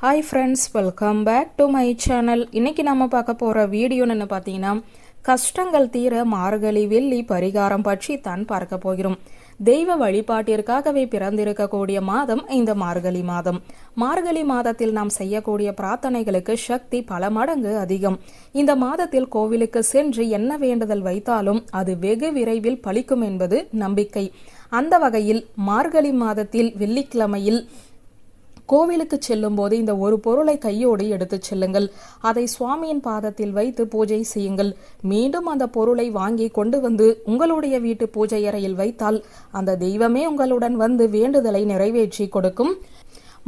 Hi friends welcome back to my channel இன்னைக்கு நம்ம பார்க்க போகிற வீடியோன்னு பார்த்தீங்கன்னா கஷ்டங்கள் தீர மார்கழி வெள்ளி பரிகாரம் பற்றி தான் பார்க்க போகிறோம். தெய்வ வழிபாட்டிற்காகவே பிறந்திருக்கக்கூடிய மாதம் இந்த மார்கழி மாதம். மார்கழி மாதத்தில் நாம் செய்யக்கூடிய பிரார்த்தனைகளுக்கு சக்தி பல மடங்கு அதிகம். இந்த மாதத்தில் கோவிலுக்கு சென்று என்ன வேண்டுதல் வைத்தாலும் அது வெகு விரைவில் பலிக்கும் என்பது நம்பிக்கை. அந்த வகையில் மார்கழி மாதத்தில் வெள்ளிக்கிழமையில் கோவிலுக்கு செல்லும் போது இந்த ஒரு பொருளை கையோடு எடுத்துச் செல்லுங்கள். அதை சுவாமியின் பாதத்தில் வைத்து பூஜை செய்யுங்கள். மீண்டும் அந்த பொருளை வாங்கி கொண்டு வந்து உங்களுடைய வீட்டு பூஜை அறையில் வைத்தால் அந்த தெய்வமே உங்களுடன் வந்து வேண்டுதலை நிறைவேற்றி கொடுக்கும்.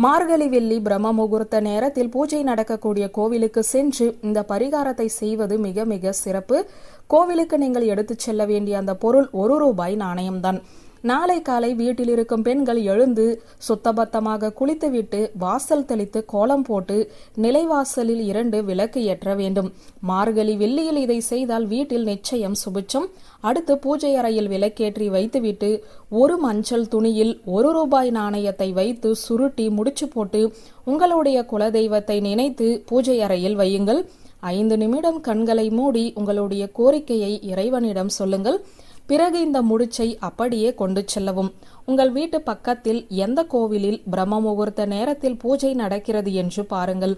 மார்கழி வெள்ளி பிரம்ம முகூர்த்த நேரத்தில் பூஜை நடக்கக்கூடிய கோவிலுக்கு சென்று இந்த பரிகாரத்தை செய்வது மிக மிக சிறப்பு. கோவிலுக்கு நீங்கள் எடுத்துச் செல்ல வேண்டிய அந்த பொருள் ஒரு ரூபாய் நாணயம்தான். நாளை காலை வீட்டில் இருக்கும் பெண்கள் எழுந்து சுத்தபத்தமாக குளித்துவிட்டு வாசல் தெளித்து கோலம் போட்டு நிலைவாசலில் இரண்டு விளக்கு ஏற்ற வேண்டும். மார்கழி வெள்ளியில் இதை செய்தால் வீட்டில் நிச்சயம் சுபிச்சம் அடுத்து பூஜை அறையில் விளக்கேற்றி வைத்துவிட்டு ஒரு மஞ்சள் துணியில் ஒரு ரூபாய் நாணயத்தை வைத்து சுருட்டி முடிச்சு போட்டு உங்களுடைய குலதெய்வத்தை நினைத்து பூஜை அறையில் வையுங்கள். ஐந்து நிமிடம் கண்களை மூடி உங்களுடைய கோரிக்கையை இறைவனிடம் சொல்லுங்கள். பிறகு இந்த முடிச்சை அப்படியே கொண்டு செல்லவும். உங்கள் வீட்டு பக்கத்தில் எந்த கோவிலில் பிரம்ம முகூர்த்த நேரத்தில் பூஜை நடக்கிறது என்று பாருங்கள்.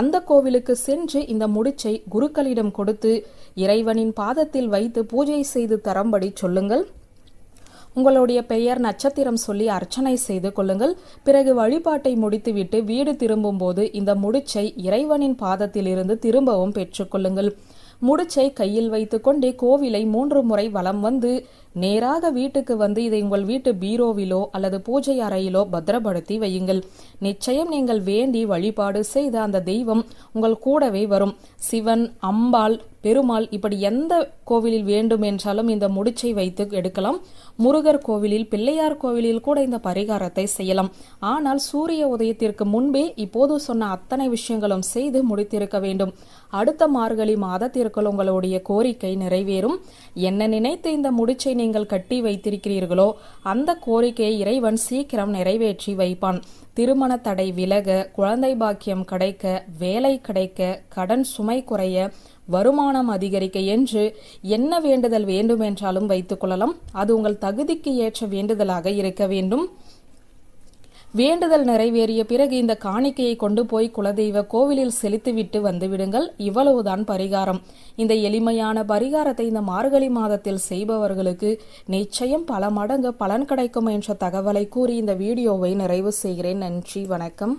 அந்த கோவிலுக்கு சென்று இந்த முடிச்சை குருக்களிடம் கொடுத்து இறைவனின் பாதத்தில் வைத்து பூஜை செய்து தரும்படி சொல்லுங்கள். உங்களுடைய பெயர் நட்சத்திரம் சொல்லி அர்ச்சனை செய்து கொள்ளுங்கள். பிறகு வழிபாட்டை முடித்துவிட்டு வீடு திரும்பும்போது இந்த முடிச்சை இறைவனின் பாதத்தில் இருந்து திரும்பவும் பெற்றுக்கொள்ளுங்கள் முடிச்சை கையில் வைத்துக்கொண்டே கோவிலை மூன்று முறை வலம் வந்து நேராக வீட்டுக்கு வந்து இதை உங்கள் வீட்டு பீரோவிலோ அல்லது பூஜை அறையிலோ பத்திரப்படுத்தி வையுங்கள். நிச்சயம் நீங்கள் வேண்டி வழிபாடு செய்த அந்த தெய்வம் உங்கள் கூடவே வரும். சிவன் அம்பாள் பெருமாள் இப்படி எந்த கோவிலில் வேண்டும் என்றாலும் இந்த முடிச்சை வைத்து எடுக்கலாம். முருகர் கோவிலில் பிள்ளையார் கோவிலில் கூட இந்த பரிகாரத்தை செய்யலாம். ஆனால் சூரிய உதயத்திற்கு முன்பே இப்போது சொன்ன அத்தனை விஷயங்களும் செய்து முடித்திருக்க வேண்டும். அடுத்த மார்கழி மாதத்திற்குள் உங்களுடைய கோரிக்கை நிறைவேறும். என்ன நினைத்து இந்த முடிச்சை நீங்கள் கட்டி வைத்திருக்கிறீர்களோ அந்த கோரிக்கையை இறைவன் சீக்கிரம் நிறைவேற்றி வைப்பான். திருமண தடை விலக குழந்தை பாக்கியம் கிடைக்க வேலை கிடைக்க கடன் சுமை குறைய வருமானம் அதிகரிக்க என்று என்ன வேண்டுதல் வேண்டுமென்றாலும் வைத்துக்கொள்ளலாம் வைத்துக் கொள்ளலாம். அது உங்கள் தகுதிக்கு ஏற்ற வேண்டுதலாக இருக்க வேண்டும். வேண்டுதல் நிறைவேறிய பிறகு இந்த காணிக்கையை கொண்டு போய் குலதெய்வ கோவிலில் செலுத்திவிட்டு வந்துவிடுங்கள். இவ்வளவுதான் பரிகாரம். இந்த எளிமையான பரிகாரத்தை இந்த மார்கழி மாதத்தில் செய்பவர்களுக்கு நிச்சயம் பல மடங்கு பலன் கிடைக்கும் என்ற தகவலை கூறி இந்த வீடியோவை நிறைவு செய்கிறேன். நன்றி வணக்கம்.